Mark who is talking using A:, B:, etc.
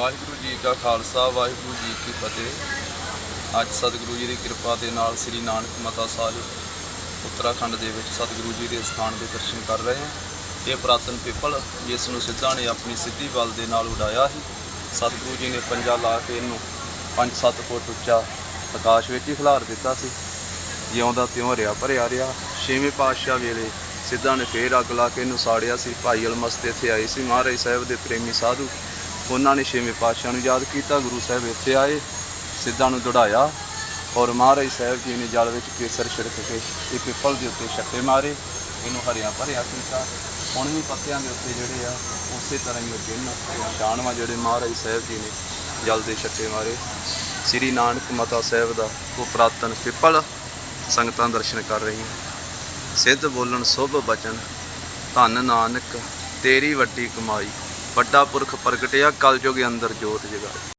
A: ਵਾਹਿਗੁਰੂ ਜੀ ਕਾ ਖਾਲਸਾ, ਵਾਹਿਗੁਰੂ ਜੀ ਕੀ ਫਤਿਹ। ਅੱਜ ਸਤਿਗੁਰੂ ਜੀ ਦੀ ਕਿਰਪਾ ਦੇ ਨਾਲ ਸ੍ਰੀ ਨਾਨਕ ਮਤਾ ਸਾਹਿਬ ਉੱਤਰਾਖੰਡ ਦੇ ਵਿੱਚ ਸਤਿਗੁਰੂ ਜੀ ਦੇ ਸਥਾਨ ਦੇ ਦਰਸ਼ਨ ਕਰ ਰਹੇ ਹਾਂ। ਇਹ ਪ੍ਰਾਤਨ ਪਿੱਪਲ ਜਿਸ ਨੂੰ ਸਿੱਧਾ ਨੇ ਆਪਣੀ ਸਿੱਧੀ ਬਲ ਦੇ ਨਾਲ ਉਡਾਇਆ ਸੀ, ਸਤਿਗੁਰੂ ਜੀ ਨੇ ਪੰਜਾ ਲਾ ਕੇ ਇਹਨੂੰ 5-7 ਫੁੱਟ ਉੱਚਾ ਆਕਾਸ਼ ਵਿੱਚ ਹੀ ਖਿਲਾਰ ਦਿੱਤਾ ਸੀ। ਜਿਉਂਦਾ ਤਿਉਂ ਰਿਆ ਭਰਿਆ ਰਿਹਾ, ਛੇਵੇਂ ਪਾਤਸ਼ਾਹ ਵੇਲੇ ਸਿੱਧਾ ਨੇ ਫੇਰ ਅੱਗ ਲਾ ਕੇ ਇਹਨੂੰ ਸਾੜਿਆ ਸੀ। ਭਾਈ ਅਲਮਸਤ ਇੱਥੇ ਆਏ ਸੀ, ਮਹਾਰਾਜ ਸਾਹਿਬ ਦੇ ਪ੍ਰੇਮੀ ਸਾਧੂ। ਉਹਨਾਂ ਨੇ ਛੇਵੇਂ ਪਾਤਸ਼ਾਹ ਨੂੰ ਯਾਦ ਕੀਤਾ, ਗੁਰੂ ਸਾਹਿਬ ਇੱਥੇ ਆਏ, ਸਿੱਧਾਂ ਨੂੰ ਦੜਾਇਆ ਔਰ ਮਹਾਰਾਜ ਸਾਹਿਬ ਜੀ ਨੇ ਜਲ ਵਿੱਚ ਕੇਸਰ ਛਿੜਕ ਕੇ ਇਹ ਪਿੱਪਲ ਦੇ ਉੱਤੇ ਛੱਟੇ ਮਾਰੇ, ਇਹਨੂੰ ਹਰਿਆ ਭਰਿਆ ਕੀਤਾ। ਹੁਣ ਵੀ ਪੱਤਿਆਂ ਦੇ ਉੱਤੇ ਜਿਹੜੇ ਆ, ਉਸੇ ਤਰ੍ਹਾਂ ਹੀ ਉਹ ਚਿੰਨ੍ਹ ਨਿਸ਼ਾਨ ਵਾ ਜਿਹੜੇ ਮਹਾਰਾਜ ਸਾਹਿਬ ਜੀ ਨੇ ਜਲ ਦੇ ਛੱਟੇ ਮਾਰੇ। ਸ੍ਰੀ ਨਾਨਕ ਮਤਾ ਸਾਹਿਬ ਦਾ ਉਹ ਪ੍ਰਾਤਨ ਪਿੱਪਲ ਸੰਗਤਾਂ ਦਰਸ਼ਨ ਕਰ ਰਹੀਆਂ। ਸਿੱਧ ਬੋਲਣ ਸੁਭ ਬਚਨ, ਧੰਨ ਨਾਨਕ, ਤੇਰੀ ਵੱਡੀ ਕਮਾਈ। ਵੱਡਾ ਪੁਰਖ ਪ੍ਰਗਟਿਆ ਕਲਯੁਗ ਅੰਦਰ ਜੋਤ ਜਗਾਈ